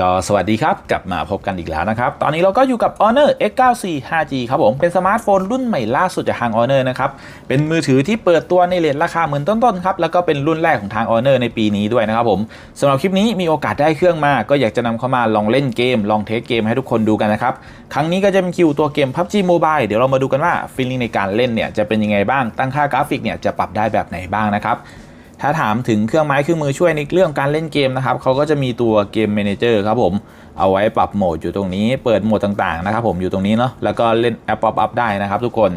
ก็สวัสดีครับ กลับมาพบกันอีกแล้วนะครับ ตอนนี้เราก็อยู่กับ Honor X94 5G ครับผม เป็นสมาร์ทโฟนรุ่นใหม่ล่าสุดจากทาง Honor นะครับ เป็นมือถือที่เปิดตัวในเลทราคาหมื่นต้นๆครับ แล้วก็เป็นรุ่นแรกของทาง Honor ในปีนี้ด้วยนะครับผมสำหรับคลิปนี้มีโอกาสได้เครื่องมา ก็อยากจะนำเข้ามาลองเล่นเกม ลองเทสเกมให้ทุกคนดูกันนะครับ ครั้งนี้ก็จะเป็นคิวตัวเกม PUBG Mobile เดี๋ยวเรามาดูกันว่าฟีลลิ่งในการเล่นเนี่ยจะเป็นยังไงบ้าง ตั้งค่ากราฟิกเนี่ยจะปรับได้แบบไหนบ้างนะครับ ถ้าถามถึงเครื่องไม้เครื่องมือช่วยในเรื่องการเล่นเกมนะครับเขาก็จะมีตัวเกม Manager ครับผมเอาไว้ปรับโหมดอยู่ตรงนี้ เปิดโหมดต่างๆนะครับผมอยู่ตรงนี้เนาะแล้วก็เล่นแอปป๊อปอัพได้นะครับทุกคน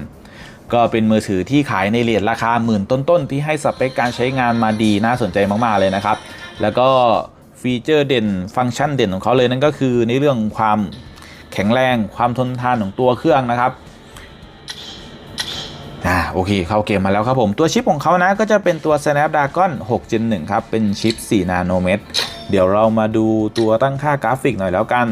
ก็เป็นมือถือที่ขายในเรทราคาหมื่นต้นๆ ที่ให้สเปคการใช้งานมาดีน่าสนใจมากๆเลยนะครับ แล้วก็ฟีเจอร์เด่นฟังก์ชันเด่นของเขาเลยนั่นก็คือในเรื่องความแข็งแรงความทนทานของตัวเครื่องนะครับ อ่าโอเคเข้าเกมมาแล้วครับผม ตัวชิปของเขานะก็จะเป็นตัว Snapdragon 6 Gen 1ครับ เป็นชิป 4 นาโนเมตร เดี๋ยวเรามาดูตัวตั้งค่ากราฟิกหน่อยแล้วกัน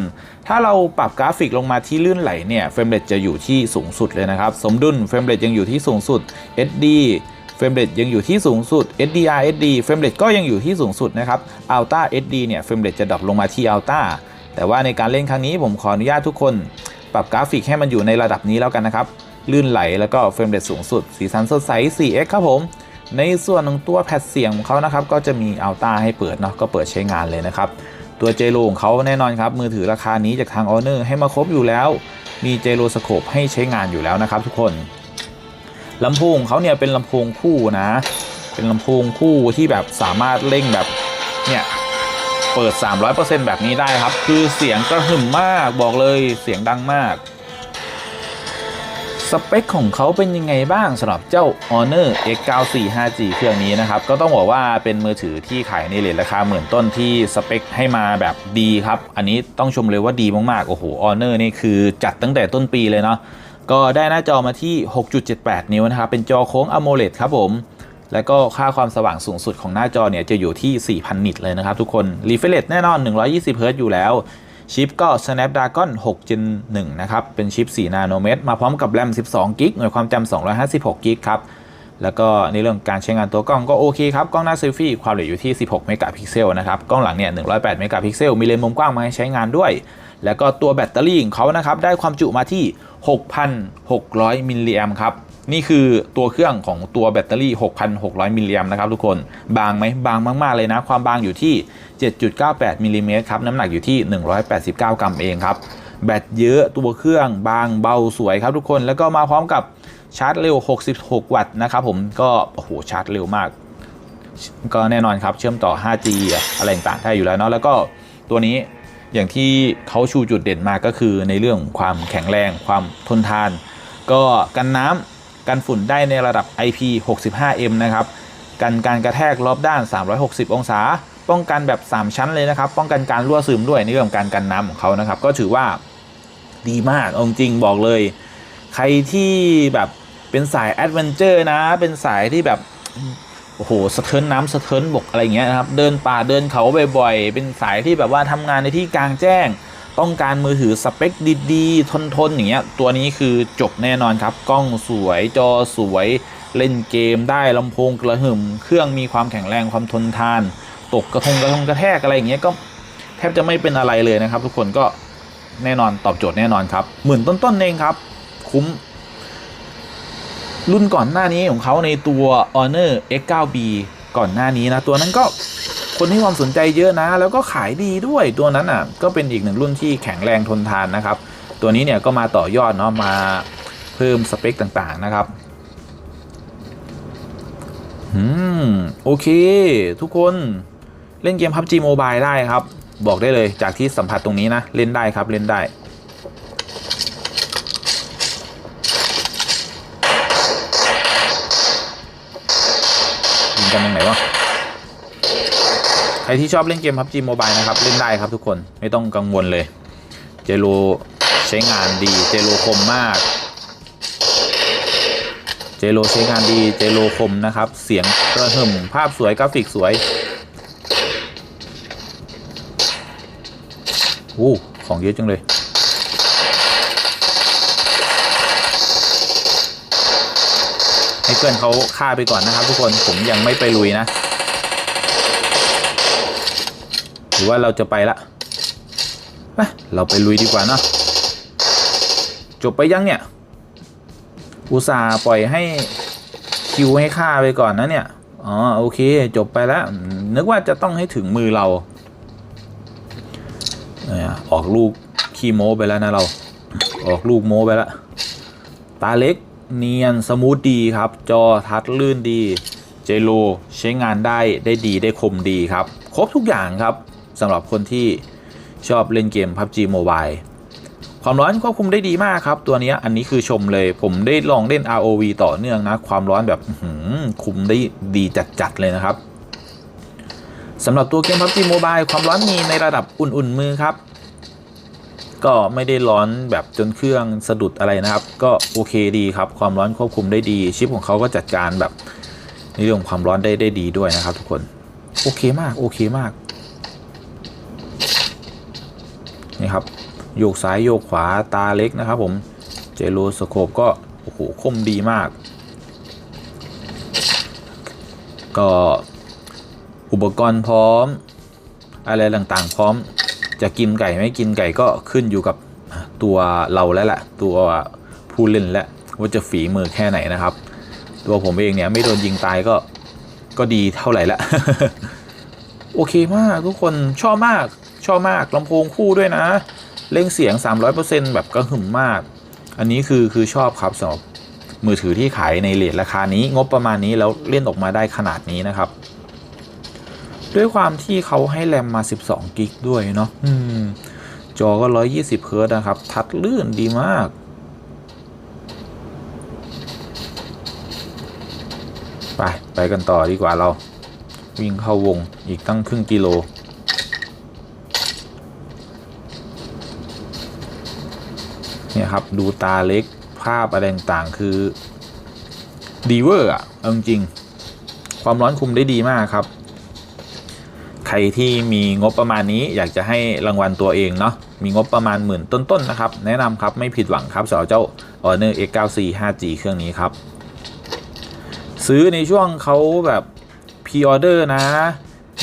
ถ้าเราปรับกราฟิกลงมาที่ลื่นไหลเนี่ยเฟรมเรทจะอยู่ที่สูงสุดเลยนะครับ สมดุลเฟรมเรทยังอยู่ที่สูงสุด SD เฟรมเรทยังอยู่ที่สูงสุด SDR SD เฟรมเรทก็ยังอยู่ที่สูงสุดนะครับ Ultra SD เนี่ยเฟรมเรทจะดรอปลงมาที่ Ultra แต่ว่าในการเล่นครั้งนี้ผมขออนุญาตทุกคน ปรับกราฟิกให้มันอยู่ในระดับนี้แล้วกันนะครับ ลื่นไหลแล้วก็เฟรมเรทสูงสุด สีสันสดใส 4x ครับผม ในส่วนของตัวแพดเสียงของเขานะครับ ก็จะมีอัลต้าให้เปิดเนาะก็เปิดใช้งานเลยนะครับ ตัวเจโรของเขาแน่นอนครับ มือถือราคานี้จากทาง Honor ให้มาครบอยู่แล้ว มีเจโรสโคปให้ใช้งานอยู่แล้วนะครับ ทุกคนลำโพงของเขาเนี่ยเป็นลำโพงคู่นะ เป็นลำโพงคู่ที่แบบสามารถเร่งแบบเนี่ยเปิด 300%แบบนี้ได้ครับ คือเสียงกระหึ่มมากบอกเลยเสียงดังมาก สเปคของเขาเป็นยังไงบ้างสำหรับเจ้า Honor X94 5G เครื่องนี้นะครับ ก็ต้องบอกว่าเป็นมือถือที่ขายในเลทราคาหมื่นต้นที่สเปคให้มาแบบดีครับ อันนี้ต้องชมเลยว่าดีมากๆ โอ้โห Honor นี่คือจัดตั้งแต่ต้นปีเลยเนาะก็ได้หน้าจอมาที่ 6.78 นิ้วนะครับ เป็นจอโค้ง AMOLED ครับผม แล้วก็ค่าความสว่างสูงสุดของหน้าจอเนี่ยจะอยู่ที่ 4,000 นิตเลยนะครับทุกคน Refresh แน่นอน 120 Hz อยู่แล้ว ชิปก็ Snapdragon 6 Gen 1นะครับ เป็นชิป 4 นาโนเมตร มาพร้อมกับแรม 12 กิกหน่วยความจำ256 กิกครับ แล้วก็ในเรื่องการใช้งานตัวกล้องก็โอเคครับ กล้องหน้าเซลฟี่ความละเอียดอยู่ที่ 16 เมกะพิกเซลนะครับ กล้องหลังเนี่ย 108 เมกะพิกเซล มีเลนส์มุมกว้างมาให้ใช้งานด้วย แล้วก็ตัวแบตเตอรี่ของเขานะครับ ได้ความจุมาที่ 6,600 มิลลิแอมครับ นี่คือตัวเครื่องของตัวแบตเตอรี่ 6,600 มิลลิแอมนะครับทุกคน บางไหมบางมาก ๆ เลยนะ ความบางอยู่ที่ 7.98 มิลลิเมตรครับ น้ำหนักอยู่ที่ 189 กรัมเองครับ แบตเยอะตัวเครื่องบางเบาสวยครับทุกคน แล้วก็มาพร้อมกับชาร์จเร็ว 66 วัตต์นะครับผม ก็โอ้โหชาร์จเร็วมาก ก็แน่นอนครับเชื่อมต่อ 5G อะไรต่างๆได้อยู่แล้วเนาะ แล้วก็ตัวนี้อย่างที่เขาชูจุดเด่นมาก็คือในเรื่องความแข็งแรง ความทนทาน ก็กันน้ำ กันฝุ่นได้ในระดับ IP65M นะครับ กันการกระแทกรอบด้าน 360 องศา ป้องกันแบบ 3 ชั้นเลยนะครับ ป้องกันการรั่วซึมด้วยในเรื่องการกันน้ำของเขานะครับ ก็ถือว่าดีมากอาจริงบอกเลย ใครที่แบบเป็นสายแอดเวนเจอร์นะ เป็นสายที่แบบโอ้โหสะเทินน้ำสะเทินบกอะไรเงี้ยนะครับ เดินป่าเดินเขาบ่อยๆ เป็นสายที่แบบว่าทำงานในที่กลางแจ้ง ต้องการมือถือสเปคดีๆ ทนๆ อย่างเงี้ย ตัวนี้คือจบแน่นอนครับ กล้องสวยจอสวยเล่นเกมได้ลำโพงกระหึ่ม เครื่องมีความแข็งแรงความทนทาน ตกกระทงกระทงกระแทกอะไรอย่างเงี้ยก็แทบจะไม่เป็นอะไรเลยนะครับ ทุกคนก็แน่นอนตอบโจทย์แน่นอนครับหมื่นต้นๆเองครับ คุ้ม รุ่นก่อนหน้านี้ของเขาในตัว Honor X9B ก่อนหน้านี้นะ ตัวนั้นก็ คนให้ความสนใจเยอะนะ แล้วก็ขายดีด้วยตัวนั้นอะ ก็เป็นอีกหนึ่งรุ่นที่แข็งแรงทนทานนะครับ ตัวนี้เนี่ยก็มาต่อยอดเนาะมาเพิ่มสเปคต่างๆนะครับอืมโอเค ทุกคนเล่นเกม PUBG Mobile ได้ครับ บอกได้เลยจากที่สัมผัสตรงนี้นะ เล่นได้ครับเล่นได้ ยิงกันยังไหนวะ ครที่ชอบเล่นเกม PUBG Mobile นะครับ เล่นได้ครับทุกคนไม่ต้องกังวลเลย เจโรใช้งานดี เจโรคมมาก เจโรใช้งานดี เจโรคมนะครับ เสียงกระหึ่มภาพสวยกราฟิกสวยโอ้ของเยอะจังเลย ให้เพื่อนเขาฆ่าไปก่อนนะครับทุกคนผมยังไม่ไปลุยนะ หรือว่าเราจะไปละไปเราไปลุยดีกว่าเนอะจบไปยังเนี่ย อุตส่าห์ปล่อยให้คิวให้ค่าไปก่อนนะเนี่ย อ๋อโอเค จบไปแล้ว นึกว่าจะต้องให้ถึงมือเราเนี่ยออกลูกขี้โม้ไปแล้วนะเรา ออกลูกโม้ไปแล้ว ตาเล็กเนียนสมูทดีครับ จอทัดลื่นดี เจโลใช้งานได้ได้ดีได้คมดีครับ ครบทุกอย่างครับ สำหรับคนที่ชอบเล่นเกม PUBG Mobile ความร้อนควบคุมได้ดีมากครับ ตัวนี้อันนี้คือชมเลย ผมได้ลองเล่น ROV ต่อเนื่องนะ ความร้อนแบบหือคุมได้ดีจัดๆเลยนะครับสำหรับตัวเกม PUBG Mobile ความร้อนมีในระดับอุ่นๆมือครับ ก็ไม่ได้ร้อนแบบจนเครื่องสะดุดอะไรนะครับ ก็โอเคดีครับ ความร้อนควบคุมได้ดี ชิปของเขาก็จัดการแบบในเรื่องของความร้อนได้ได้ดีด้วยนะครับ ทุกคน โอเคมากโอเคมาก นี่ครับโยกซ้ายโยกขวาตาเล็กนะครับผมเจโรสโคปก็โอ้โหคมดีมาก ก็อุปกรณ์พร้อม อะไรต่างๆ พร้อมจะกินไก่ไม่กินไก่ก็ขึ้นอยู่กับตัวเราแล้วแหละตัวผู้เล่นและว่าจะฝีมือแค่ไหนนะครับ ตัวผมเองเนี่ยไม่โดนยิงตายก็ก็ดีเท่าไหร่ละโอเคมากทุกคนชอบมาก ชอบมากลำโพงคู่ด้วยนะ เล่งเสียง 300%แบบกระหึ่มมาก อันนี้คือคือชอบครับสำหรับมือถือที่ขายในเลทราคานี้งบประมาณนี้แล้วเล่นออกมาได้ขนาดนี้นะครับ ด้วยความที่เขาให้แรมมา 12 กิกด้วยเนาะอจอก็ 120เฮิร์ตซ์นะครับ ทัดลื่นดีมากไป ไปกันต่อดีกว่าเรา วิ่งเข้าวงอีกตั้งครึ่งกิโล เนี่ยครับดูตาเล็กภาพอะไรต่างๆคือดีเวอร์อะเอาจริง ความร้อนคุมได้ดีมากครับ ใครที่มีงบประมาณนี้อยากจะให้รางวัลตัวเองเนาะมีงบประมาณหมื่นต้นๆนะครับ แนะนำครับไม่ผิดหวังครับสำหรับเจ้า Honor X94 5G เครื่องนี้ครับ ซื้อในช่วงเขาแบบพ r ออเดอร์นะ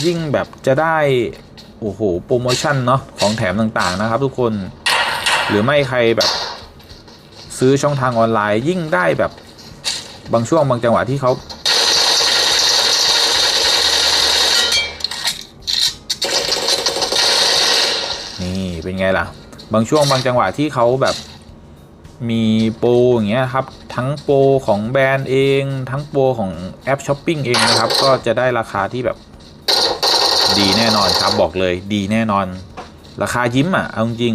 ยิ่งแบบจะได้โอ้โหโปรโมชั่นเนาะของแถมต่างๆนะครับทุกคน หรือไม่ใครแบบ ซื้อช่องทางออนไลน์ยิ่งได้แบบบางช่วงบางจังหวะที่เขานี่เป็นไงล่ะ บางช่วงบางจังหวะที่เขาแบบมีโปรอย่างเงี้ยครับ ทั้งโปรของแบรนด์เอง ทั้งโปรของแอปช้อปปิ้งเองนะครับ ก็จะได้ราคาที่แบบดีแน่นอนครับบอกเลยดีแน่นอน ราคายิ้มอะเอาจริง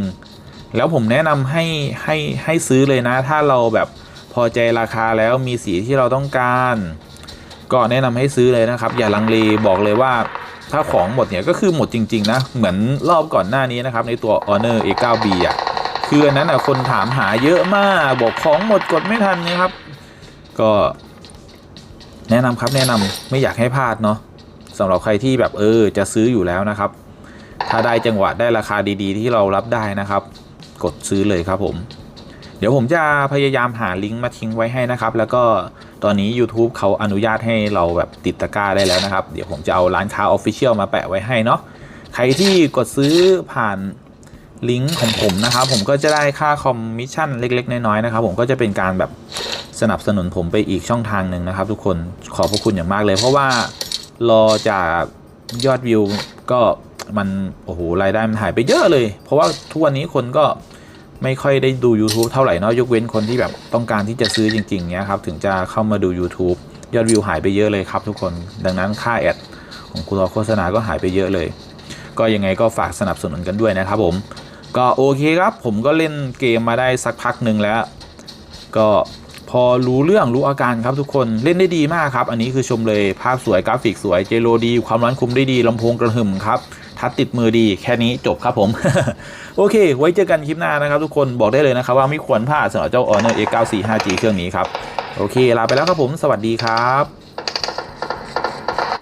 แล้วผมแนะนำให้ให้ให้ซื้อเลยนะ ถ้าเราแบบพอใจราคาแล้วมีสีที่เราต้องการ ก็แนะนำให้ซื้อเลยนะครับ อย่าลังเลบอกเลยว่าถ้าของหมดเนี่ยก็คือหมดจริง ๆ นะ เหมือนรอบก่อนหน้านี้นะครับ ในตัว Honor A9B อะคืออันนั้นอะคนถามหาเยอะมาก บอกของหมดกดไม่ทันนะครับ ก็แนะนำครับแนะนำไม่อยากให้พลาดเนาะสำหรับใครที่แบบเออจะซื้ออยู่แล้วนะครับ ถ้าได้จังหวะได้ราคาดีๆ ที่เรารับได้นะครับ กดซื้อเลยครับผมเดี๋ยวผมจะพยายามหาลิงก์มาทิ้งไว้ให้นะครับ แล้วก็ตอนนี้ YouTube เขาอนุญาตให้เราแบบติดตะกร้าได้แล้วนะครับ เดี๋ยวผมจะเอาร้านค้า Official มาแปะไว้ให้เนาะใครที่กดซื้อผ่านลิงก์ของผมนะครับ ผมก็จะได้ค่าคอมมิชชั่นเล็ก ๆ น้อยๆนะครับ ผมก็จะเป็นการแบบสนับสนุนผมไปอีกช่องทางหนึ่งนะครับ ทุกคนขอบพระคุณอย่างมากเลย เพราะว่ารอจากยอดวิวก็ มันโอ้โหรายได้มันหายไปเยอะเลย เพราะว่าทุกวันนี้คนก็ไม่ค่อยได้ดู YouTube เท่าไหร่เนาะยกเว้นคนที่แบบต้องการที่จะซื้อจริงๆเนี้ยครับถึงจะเข้ามาดู YouTube ยอดวิวหายไปเยอะเลยครับทุกคนดังนั้นค่าแอดของคุณรอโฆษณาก็หายไปเยอะเลย ก็ยังไงก็ฝากสนับสนุนกันด้วยนะครับผมก็โอเคครับ ผมก็เล่นเกมมาได้สักพักหนึ่งแล้ว ก็พอรู้เรื่องรู้อาการครับทุกคนเล่นได้ดีมากครับ อันนี้คือชมเลยภาพสวยกราฟิกสวยเจโรดี ความร้อนคุมได้ดีลำโพงกระหึ่มครับ ทัดติดมือดีแค่นี้จบครับผม โอเค ไว้เจอกันคลิปหน้านะครับ ทุกคนบอกได้เลยนะครับว่าไม่ควรพลาดสำหรับเจ้า Honor A945G เครื่องนี้ครับ โอเค ลาไปแล้วครับผม สวัสดีครับ